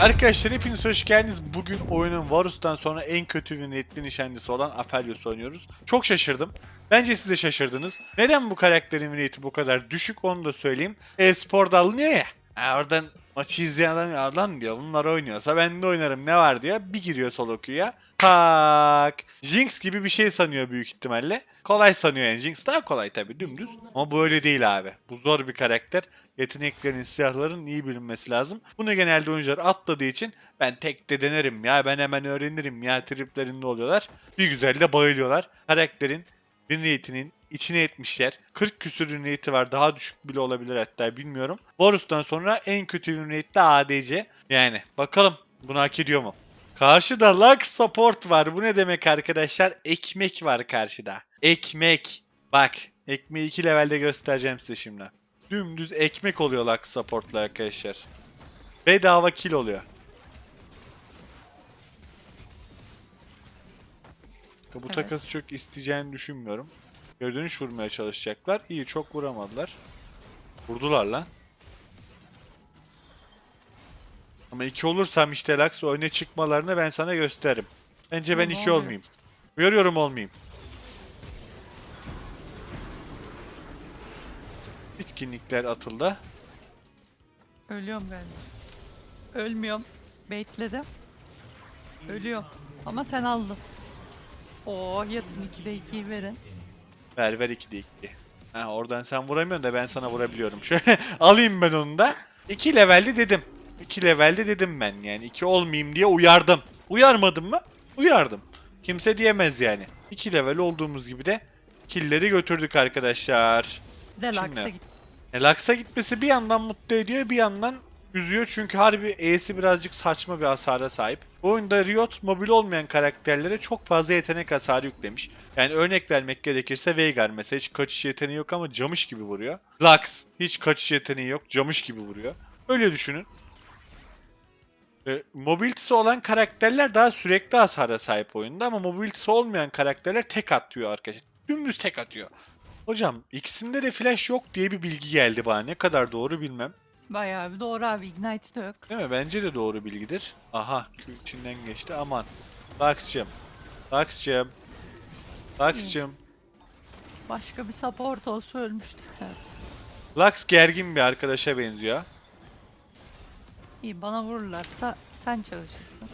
Arkadaşlar hepiniz hoş geldiniz. Bugün oyunun Varus'tan sonra en kötü ve netli nişancısı olan Aphelios oynuyoruz. Çok şaşırdım. Bence siz de şaşırdınız. Neden bu karakterin rate'i bu kadar düşük onu da söyleyeyim. E-sporda alınıyor ya. Ha, oradan maçı izleyen adam ya lan diyor bunlar oynuyorsa ben de oynarım ne var diyor. Bir giriyor solo queue'ya. Tak. Jinx gibi bir şey sanıyor büyük ihtimalle. Kolay sanıyor yani. Jinx daha kolay tabii dümdüz. Ama bu öyle değil abi. Bu zor bir karakter. Yeteneklerin, silahların iyi bilinmesi lazım. Bunu genelde oyuncular atladığı için ben tek de denerim ya ben hemen öğrenirim ya triplerinde oluyorlar. Bir güzel de bayılıyorlar. Karakterin win rate'inin içine etmişler. 40 küsür rate'i var. Daha düşük bile olabilir hatta bilmiyorum. Varus'tan sonra en kötü rate'li ADC. Yani bakalım bunu hak ediyor mu? Karşıda Lux Support var. Bu ne demek arkadaşlar? Ekmek var karşıda. Ekmek. Bak. Ekmeği 2 levelde göstereceğim size şimdi. Dümdüz ekmek oluyor Lux Support'la arkadaşlar. Bedava kill oluyor. Bu Evet. takası çok isteyeceğini düşünmüyorum. Gördüğünüz vurmaya çalışacaklar. İyi çok vuramadılar. Vurdular lan. Ama iki olursam işte Lux oyuna çıkmalarını ben sana gösteririm. Bence ben iki olmayayım. Uyarıyorum olmayayım. Bitkinlikler atıldı. Ölüyorum galiba. Ölmüyorum. Baitledim. Ölüyorum. Ama sen aldın. Oo yatın 2'de 2'yi verin. Ver ver 2'de 2. Ha, oradan sen vuramıyorsun da ben sana vurabiliyorum. Şöyle alayım ben onu da. 2 levelde dedim. 2 levelde dedim ben yani. 2 olmayayım diye uyardım. Uyarmadım mı? Uyardım. Kimse diyemez yani. 2 level olduğumuz gibi de killleri götürdük arkadaşlar. Bir de Git. E, Lux'a gitmesi bir yandan mutlu ediyor bir yandan üzüyor çünkü harbi E'si birazcık saçma bir hasara sahip. Bu oyunda Riot mobil olmayan karakterlere çok fazla yetenek hasarı yüklemiş. Yani örnek vermek gerekirse Veigar mesela hiç kaçış yeteneği yok ama camış gibi vuruyor. Lux hiç kaçış yeteneği yok camış gibi vuruyor. Öyle düşünün. E, mobilitesi olan karakterler daha sürekli hasara sahip oyunda ama mobilitesi olmayan karakterler tek atıyor arkadaşlar. Dümdüz tek atıyor. Hocam ikisinde de flash yok diye bir bilgi geldi bana. Ne kadar doğru bilmem. Bayağı bir doğru abi. Ignite de yok. Değil mi? Bence de doğru bilgidir. Aha Q içinden geçti. Aman. Lux'cığım. Lux'cığım. Lux'cığım. Başka bir support olsa ölmüştü. Lux gergin bir arkadaşa benziyor. İyi bana vururlarsa sen çalışırsın.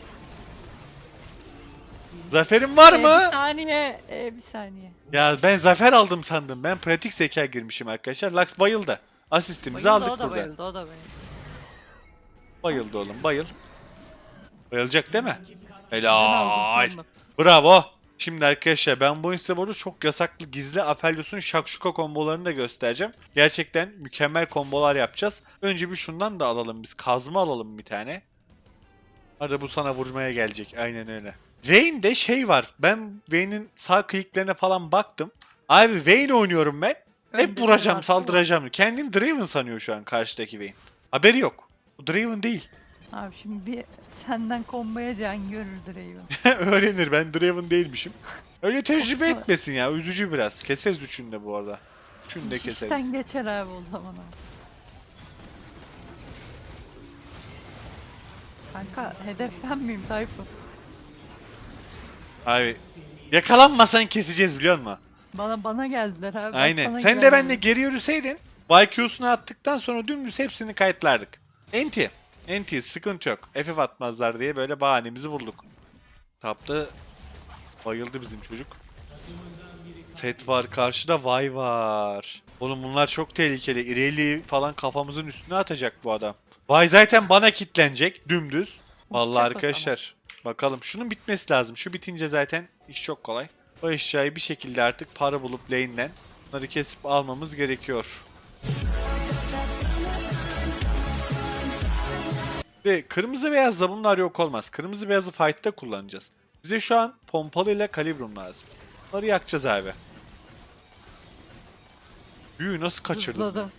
Zaferin var Ee, mı? bir saniye. Ee, bir saniye. Ya ben zafer aldım sandım. Ben pratik zeka girmişim arkadaşlar. Lux bayıldı. Asistimizi Bayıldı, aldık o da burada. bayıldı, o da bayıldı. Bayıldı oğlum bayıl. Bayılacak değil mi? Helal. Bravo. Şimdi arkadaşlar ben bu instaboard'u çok yasaklı gizli Aphelios'un şakşuka kombolarını da göstereceğim. Gerçekten mükemmel kombolar yapacağız. Önce bir şundan da alalım biz. Kazma alalım bir tane. Hadi bu sana vurmaya gelecek. Aynen öyle. Vayne'de şey var. Ben Vayne'in sağ kliklerine falan baktım. Abi Vayne oynuyorum ben. Hep Önce vuracağım, saldıracağım. Kendini Draven sanıyor şu an karşıdaki Vayne. Haberi yok. Bu Draven değil. Abi şimdi bir senden komboya can görür Draven. Öğrenir ben Draven değilmişim. Öyle tecrübe etmesin ya üzücü biraz. Keseriz üçünü de bu arada. Üçünü de keseriz. İşten geçer abi o zaman abi. Kanka hedef ben miyim Tayfun? Abi yakalanmasan keseceğiz biliyor musun? Bana bana geldiler abi. ben Aynen. Sen de benle güvenmiyorum. geri yürüseydin YQ'sunu attıktan sonra dümdüz hepsini kayıtlardık. Enti. Enti sıkıntı yok. FF atmazlar diye böyle bahanemizi bulduk. Tapta bayıldı bizim çocuk. Set var karşıda vay var. Oğlum bunlar çok tehlikeli. İreli falan kafamızın üstüne atacak bu adam. Vay zaten bana kitlenecek dümdüz. Vallahi arkadaşlar. Bakalım şunun bitmesi lazım. Şu bitince zaten iş çok kolay. O eşyayı bir şekilde artık para bulup lane'den bunları kesip almamız gerekiyor. Ve kırmızı beyazla bunlar yok olmaz. Kırmızı beyazı fight'ta kullanacağız. Bize şu an pompalı ile kalibrum lazım. Bunları yakacağız abi. Büyü nasıl kaçırdın? Zıpladım.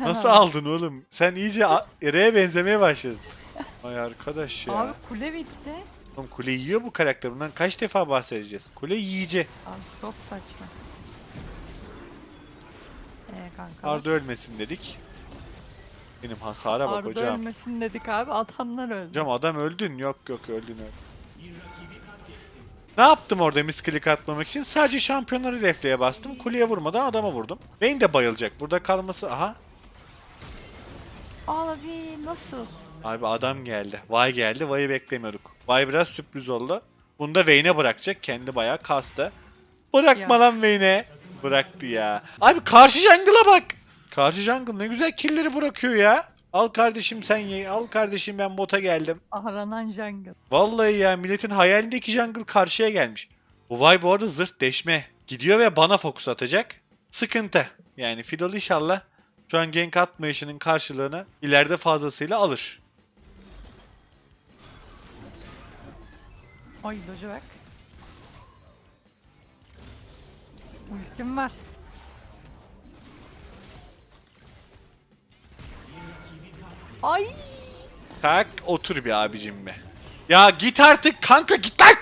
Nasıl aldın oğlum? Sen iyice Ereğe benzemeye başladın. Ay arkadaş ya. Abi kule bitti. Oğlum kule yiyor bu karakter. Bundan kaç defa bahsedeceğiz? Kule yiyici. Abi çok saçma. Ee kanka. Arda ölmesin dedik. Benim hasara bak Arda hocam. ölmesin dedik abi adamlar öldü. Hocam adam öldün. Yok yok öldün öldün. Ne yaptım orada misklik atmamak için? Sadece şampiyonları refleye bastım. Kuleye vurmadan adama vurdum. Vayne de bayılacak. Burada kalması... Aha. Abi nasıl? Abi adam geldi. Vay geldi. Vay'ı beklemiyorduk. Vay biraz sürpriz oldu. Bunu da Vayne'e bırakacak. Kendi bayağı kastı. Bırakma Ya. lan Vayne'e. Bıraktı ya. Abi karşı jungle'a bak. Karşı jungle ne güzel killleri bırakıyor ya. Al kardeşim sen ye. Al kardeşim ben bota geldim. Aranan jungle. Vallahi ya milletin hayalindeki jungle karşıya gelmiş. Bu Vay bu arada zırt deşme. Gidiyor ve bana fokus atacak. Sıkıntı. Yani Fiddle inşallah şu an gank atmayışının karşılığını ileride fazlasıyla alır. Ay doja bak. Ultim var. Ay Tak otur bir abicim be. Ya git artık kanka git lan.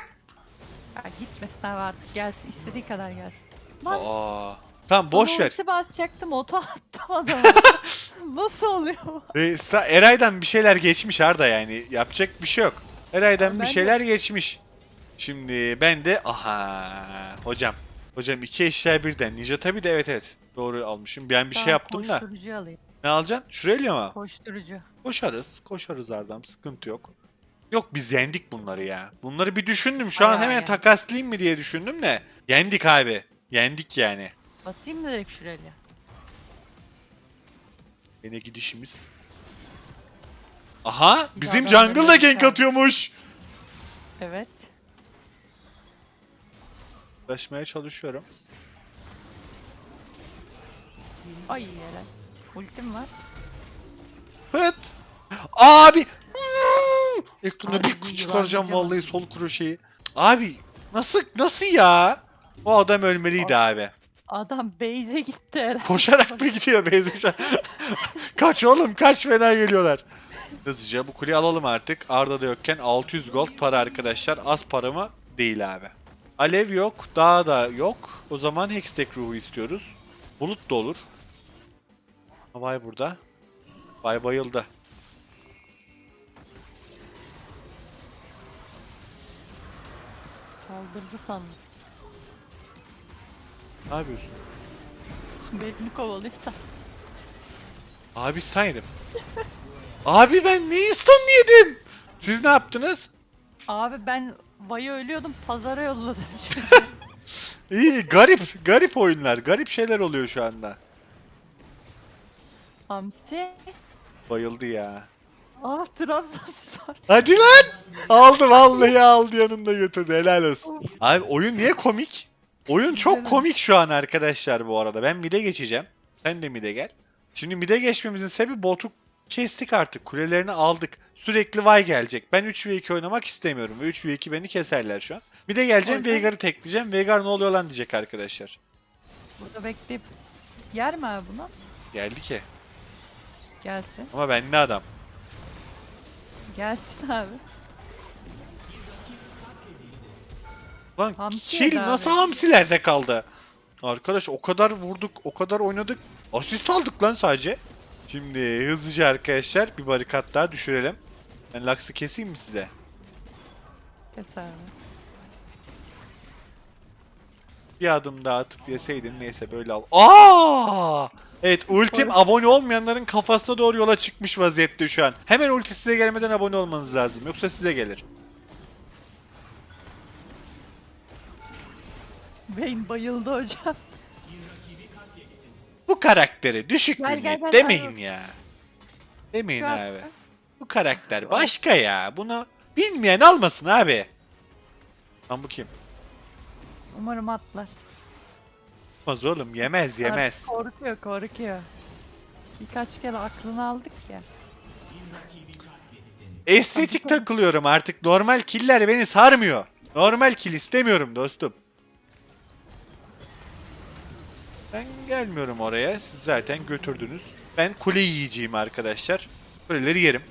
ya gitmesin abi artık gelsin istediği kadar gelsin. Lan Aa. Tamam boş ver. ulti basacaktım oto attım adama. Nasıl oluyor? bu? Ee, sa- Eray'dan bir şeyler geçmiş Arda yani. Yapacak bir şey yok. Eray'dan Ben bir de- şeyler geçmiş. Şimdi ben de aha hocam. Hocam iki eşya birden. Ninja tabi de evet evet. Doğru almışım. Ben bir şey Tamam, yaptım da. Koşturucu alayım. Ne alacaksın? Şurayla mı? Koşturucu. Koşarız. Koşarız Arda'm. Sıkıntı yok. Yok biz yendik bunları ya. Bunları bir düşündüm. Şu an Bayağı hemen yendik. takaslayayım mı diye düşündüm de. Yendik abi. Yendik yani. Basayım mı direkt şuraya? Yine gidişimiz. Aha! Bizim ben jungle da gank atıyormuş. Evet. Ulaşmaya çalışıyorum. Ay helal. Ultim var. Hıt! Abi! Abi, bir çıkaracağım vallahi sol kroşeyi. Abi nasıl nasıl ya? O adam ölmeliydi abi. Adam base'e gitti herhalde. Koşarak mı gidiyor şu an? kaç oğlum kaç fena geliyorlar. Hızlıca bu kuleyi alalım artık. Arda da yokken 600 gold para arkadaşlar. Az para mı? Değil abi. Alev yok. Dağ da yok. O zaman Hextech ruhu istiyoruz. Bulut da olur. Vay burada. Vay bayıldı. Saldırdı sandım. Ne yapıyorsun? Beni kovalıyor da. Abi stun yedim. Abi ben ne stun yedim? Siz ne yaptınız? Abi ben Vay'a ölüyordum pazara yolladım. İyi garip garip oyunlar. Garip şeyler oluyor şu anda. Hamsi. Bayıldı ya. Ah Trabzonspor. Hadi lan. Aldı vallahi aldı yanında götürdü helal olsun. Abi oyun niye komik? Oyun çok komik şu an arkadaşlar bu arada. Ben mid'e geçeceğim. Sen de mid'e gel. Şimdi mid'e geçmemizin sebebi botu kestik artık. Kulelerini aldık. Sürekli Vay gelecek. Ben 3v2 oynamak istemiyorum. Ve 3v2 beni keserler şu an. Mid'e geleceğim O yüzden- Veigar'ı tekleyeceğim. Veigar ne oluyor lan diyecek arkadaşlar. Burada bekleyip yer mi abi buna? Geldi ki. Gelsin. Ama ben ne adam. Gelsin abi. Lan Hamsi kill yedi abi. nasıl hamsilerde kaldı? Arkadaş o kadar vurduk, o kadar oynadık. Asist aldık lan sadece. Şimdi hızlıca arkadaşlar bir barikat daha düşürelim. Ben Lux'ı keseyim mi size? Kes abi. Bir adım daha atıp yeseydim neyse böyle al. Aa! Evet ultim abone olmayanların kafasına doğru yola çıkmış vaziyette şu an. Hemen ulti size gelmeden abone olmanız lazım. Yoksa size gelir. Vayne bayıldı hocam. Bu karakteri düşük Gel, gel, gel, demeyin gel. ya. Demeyin Şu abi. an- Bu karakter başka ya. Bunu bilmeyen almasın abi. Lan bu kim? Umarım atlar. Olmaz oğlum yemez yemez. Korkuyor korkuyor. Birkaç kere aklını aldık ya. Estetik takılıyorum artık. Normal killer beni sarmıyor. Normal kill istemiyorum dostum. Ben gelmiyorum oraya. Siz zaten götürdünüz. Ben kuleyi yiyeceğim arkadaşlar. Kuleleri yerim.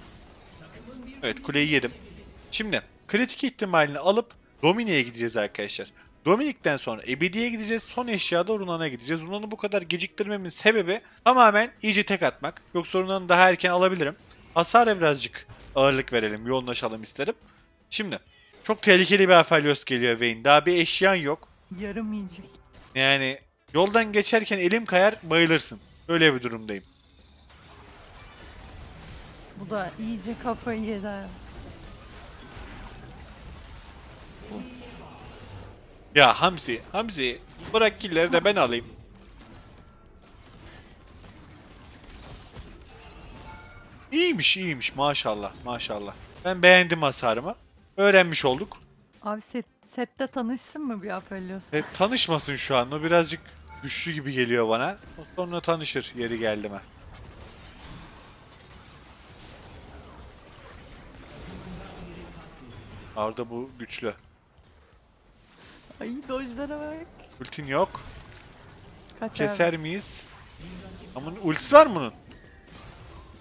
Evet kuleyi yedim. Şimdi kritik ihtimalini alıp Domine'ye gideceğiz arkadaşlar. Dominik'ten sonra Ebedi'ye gideceğiz. Son eşyada Runan'a gideceğiz. Runan'ı bu kadar geciktirmemin sebebi tamamen iyice tek atmak. Yoksa Runan'ı daha erken alabilirim. Hasara birazcık ağırlık verelim. Yoğunlaşalım isterim. Şimdi çok tehlikeli bir Aphelios geliyor Vayne. Daha bir eşyan yok. Yarım yiyecek. Yani yoldan geçerken elim kayar bayılırsın. Öyle bir durumdayım. Bu da iyice kafayı yedi. ha. Ya Hamsi, Hamsi bırak killeri de ben alayım. İyiymiş, iyiymiş maşallah, maşallah. Ben beğendim hasarımı. Öğrenmiş olduk. Abi set, sette tanışsın mı bir Aphelios? E, tanışmasın şu an. O birazcık güçlü gibi geliyor bana. Sonra tanışır yeri geldi mi. Arda bu güçlü. Ay dojlara bak. Ultin yok. Kaç Keser miyiz? Ama ultisi var mı bunun?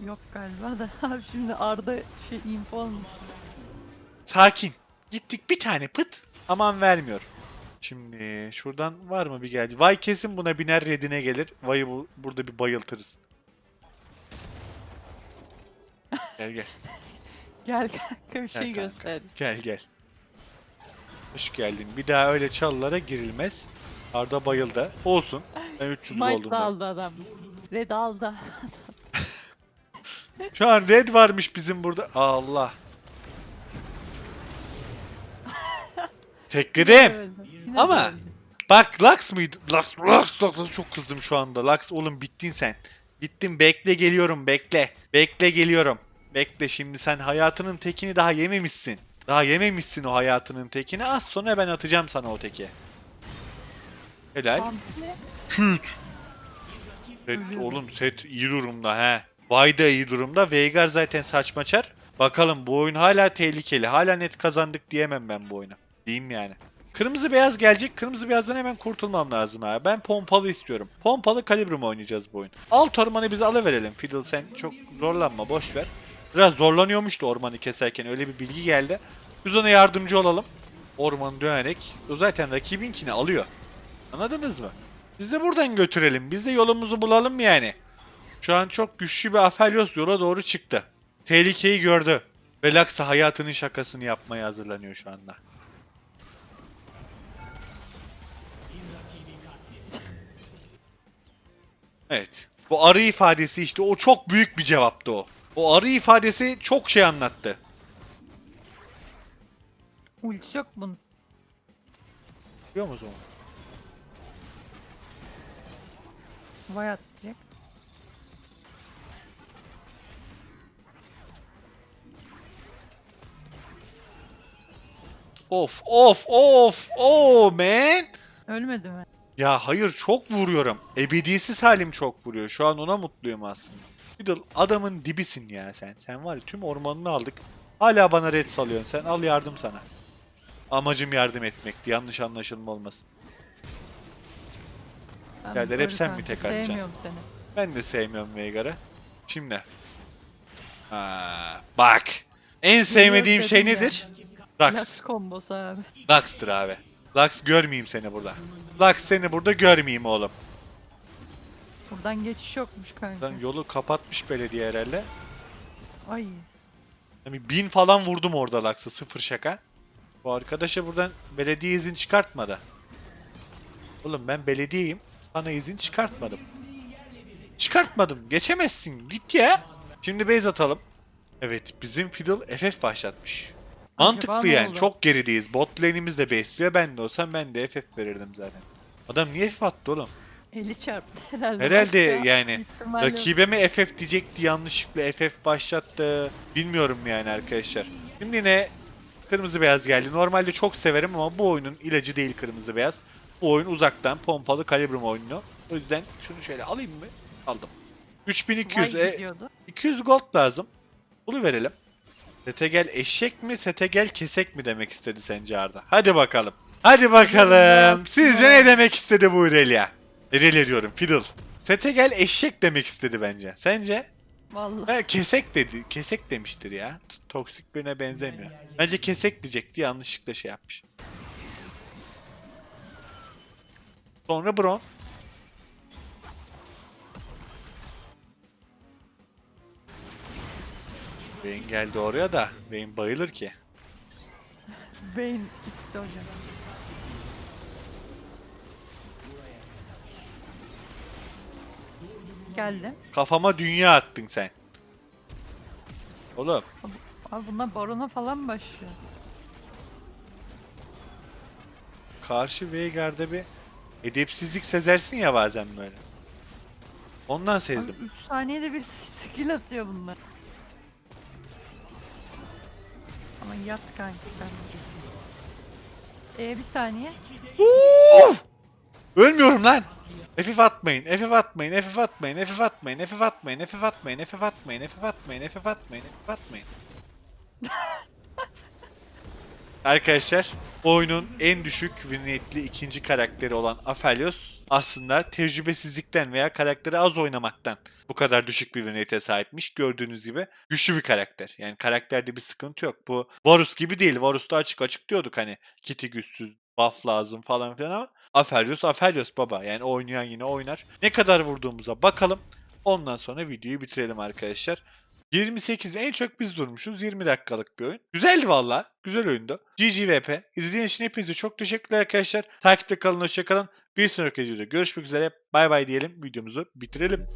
Yok galiba da. Abi şimdi Arda şey info olmuş. Sakin. Gittik bir tane pıt. Aman vermiyor. Şimdi şuradan var mı bir geldi? Vay kesin buna biner redine gelir. Vay'ı bu, burada bir bayıltırız. Gel gel. Gel kanka bir şey göster. Gel gel. Hoş geldin. Bir daha öyle çalılara girilmez. Arda bayıldı. Olsun. Ben 300 Smite oldum. ben. aldı adam. Red aldı. Şu an red varmış bizim burada. Allah. Tekledim. Yine Ama-. Bak Lux mıydı? Lux, Lux, Lux, çok kızdım şu anda. Lux oğlum bittin sen. Bittin bekle geliyorum bekle. Bekle geliyorum. Bekle şimdi sen hayatının tekini daha yememişsin. Daha yememişsin o hayatının tekini. Az sonra ben atacağım sana o teki. Helal. Küt. Set, oğlum set iyi durumda he. Vay da iyi durumda. Veigar zaten saçmaçar. Bakalım bu oyun hala tehlikeli. Hala net kazandık diyemem ben bu oyunu. Diyeyim yani. Kırmızı beyaz gelecek. Kırmızı beyazdan hemen kurtulmam lazım abi. Ben pompalı istiyorum. Pompalı kalibrum oynayacağız bu oyun. Alt ormanı bize alıverelim. Fiddle sen çok zorlanma boş ver. Biraz zorlanıyormuş da ormanı keserken öyle bir bilgi geldi. Biz ona yardımcı olalım. Ormanı dönerek. O zaten rakibinkini alıyor. Anladınız mı? Biz de buradan götürelim. Biz de yolumuzu bulalım yani. Şu an çok güçlü bir Aphelios yola doğru çıktı. Tehlikeyi gördü. Ve Laksa hayatının şakasını yapmaya hazırlanıyor şu anda. Evet. Bu arı ifadesi işte o çok büyük bir cevaptı o. O arı ifadesi çok şey anlattı. ulti yok bunun. Biliyor musun? Vay atacak. Of of of oh man. Ölmedi mi? Ya hayır çok vuruyorum. Ebedisiz halim çok vuruyor. Şu an ona mutluyum aslında. Fiddle adamın dibisin ya sen. Sen var ya tüm ormanını aldık. Hala bana red salıyorsun. Sen al yardım sana. Amacım yardım etmekti. Yanlış anlaşılma olmasın. Birader, hep sen mi tek atacaksın? Sevmiyorum seni. Ben de sevmiyorum Veigar'ı. Şimdi. Ha, bak. En sevmediğim şey nedir? Lux. Lux kombosu abi. Lux'tır abi. Lux görmeyeyim seni burada. Lux seni burada görmeyeyim oğlum. Buradan geçiş yokmuş kanka. Lan yolu kapatmış belediye herhalde. Ay. Yani bin falan vurdum orada Lux'a sıfır şaka. Bu arkadaşa buradan belediye izin çıkartmadı. Oğlum ben belediyeyim. Sana izin çıkartmadım. Çıkartmadım. Geçemezsin. Git ya. Şimdi base atalım. Evet bizim Fiddle FF başlatmış. Mantıklı ne yani. Çok gerideyiz. Bot lane'imiz de besliyor. Ben de olsam ben de FF verirdim zaten. Adam niye FF attı oğlum? Eli çarptı herhalde. Herhalde Başka yani ihtimal yok. Rakibe mi FF diyecekti yanlışlıkla FF başlattı. Bilmiyorum yani arkadaşlar. Şimdi yine kırmızı beyaz geldi. Normalde çok severim ama bu oyunun ilacı değil kırmızı beyaz. Bu oyun uzaktan pompalı kalibrum oyunu. O yüzden şunu şöyle alayım mı? Aldım. 3200 Vay e, gidiyordu. 200 gold lazım. Bunu verelim. Sete gel eşek mi, sete gel kesek mi demek istedi sence Arda? Hadi bakalım. Hadi bakalım. Sizce ne demek istedi bu Irelia? Irelia diyorum, Fiddle. Sete gel eşek demek istedi bence. Sence? Vallahi. Ha, kesek dedi. Kesek demiştir ya. Toksik birine benzemiyor. Bence kesek diyecekti yanlışlıkla şey yapmış. Sonra Bron. Vayne geldi oraya da Vayne bayılır ki. Beyin gitti hocam. Geldim. Kafama dünya attın sen. Oğlum Abi bunlar barona falan mı başlıyor? karşı Veigar'da bir edepsizlik sezersin ya bazen böyle. Ondan Abi sezdim. 3 saniyede bir skill atıyor bunlar. Ama yat kanki ben Ee bir saniye. Ölmüyorum lan. FF atmayın, FF atmayın, FF atmayın, FF atmayın, FF atmayın, FF atmayın, FF atmayın, FF atmayın, FF atmayın, FF atmayın. Arkadaşlar, oyunun en düşük win rate'li ikinci karakteri olan Aphelios aslında tecrübesizlikten veya karakteri az oynamaktan bu kadar düşük bir win rate'e sahipmiş. Gördüğünüz gibi güçlü bir karakter. Yani karakterde bir sıkıntı yok. Bu Varus gibi değil. Varus'ta açık açık diyorduk hani kiti güçsüz, buff lazım falan filan ama Aphelios Aphelios baba. Yani oynayan yine oynar. Ne kadar vurduğumuza bakalım. Ondan sonra videoyu bitirelim arkadaşlar. 28 en çok biz durmuşuz. 20 dakikalık bir oyun. Güzeldi valla. Güzel oyundu. GGVP. İzlediğiniz için hepinize çok teşekkürler arkadaşlar. Takipte kalın, hoşçakalın. Bir sonraki videoda görüşmek üzere. Bay bay diyelim. Videomuzu bitirelim.